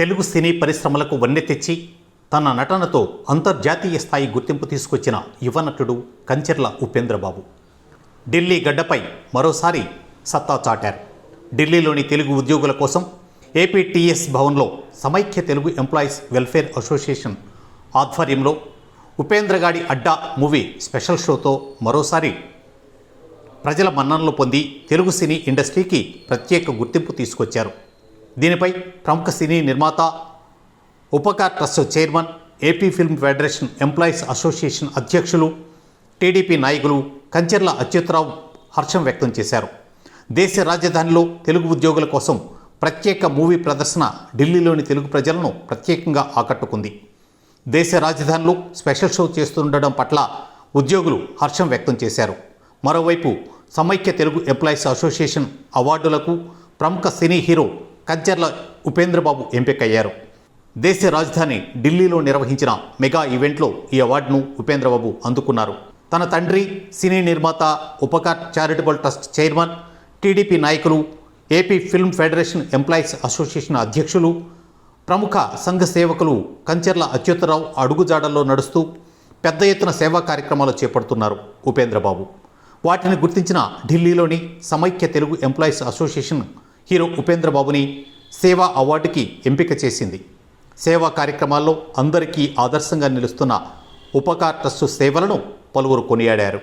తెలుగు సినీ పరిశ్రమలకు వన్నె తెచ్చి తన నటనతో అంతర్జాతీయ స్థాయి గుర్తింపు తీసుకొచ్చిన యువ నటుడు కంచెర్ల ఉపేంద్రబాబు. ఢిల్లీ గడ్డపై మరోసారి సత్తా చాటారు. ఢిల్లీలోని తెలుగు ఉద్యోగుల కోసం ఏపీటీఎస్ భవన్లో సమైక్య తెలుగు ఎంప్లాయీస్ వెల్ఫేర్ అసోసియేషన్ ఆధ్వర్యంలో ఉపేంద్రగాడి అడ్డా మూవీ స్పెషల్ షోతో మరోసారి ప్రజల మన్ననలు పొంది తెలుగు సినీ ఇండస్ట్రీకి ప్రత్యేక గుర్తింపు తీసుకొచ్చారు. దీనిపై ప్రముఖ సినీ నిర్మాత Upkar trust chairman AP film federation employees association అధ్యక్షులు టీడీపీ నాయకులు కంచెర్ల అచ్యుతరావు హర్షం వ్యక్తం చేశారు. దేశ రాజధానిలో తెలుగు ఉద్యోగుల కోసం ప్రత్యేక మూవీ ప్రదర్శన ఢిల్లీలోని తెలుగు ప్రజలను ప్రత్యేకంగా ఆకట్టుకుంది. దేశ రాజధానిలో స్పెషల్ షో చేస్తుండడం పట్ల ఉద్యోగులు హర్షం వ్యక్తం చేశారు. మరోవైపు సమైక్య తెలుగు ఎంప్లాయీస్ అసోసియేషన్ అవార్డులకు ప్రముఖ సినీ హీరో కంచర్ల ఉపేంద్రబాబు ఎంపికయ్యారు. దేశ రాజధాని ఢిల్లీలో నిర్వహించిన మెగా ఈవెంట్లో ఈ అవార్డును ఉపేంద్రబాబు అందుకున్నారు. తన తండ్రి సినీ నిర్మాత Upkar charitable trust chairman TDP నాయకులు AP film federation employees association అధ్యక్షులు ప్రముఖ సంఘ సేవకులు కంచెర్ల అచ్యుతరావు అడుగుజాడల్లో నడుస్తూ పెద్ద ఎత్తున సేవా కార్యక్రమాలు చేపడుతున్నారు ఉపేంద్రబాబు. వాటిని గుర్తించిన ఢిల్లీలోని సమైక్య తెలుగు ఎంప్లాయీస్ అసోసియేషన్ హీరో ఉపేంద్రబాబుని సేవా అవార్డుకి ఎంపిక చేసింది. సేవా కార్యక్రమాల్లో అందరికీ ఆదర్శంగా నిలుస్తున్న ఉపకార్ ట్రస్టు సేవలను పలువురు కొనియాడారు.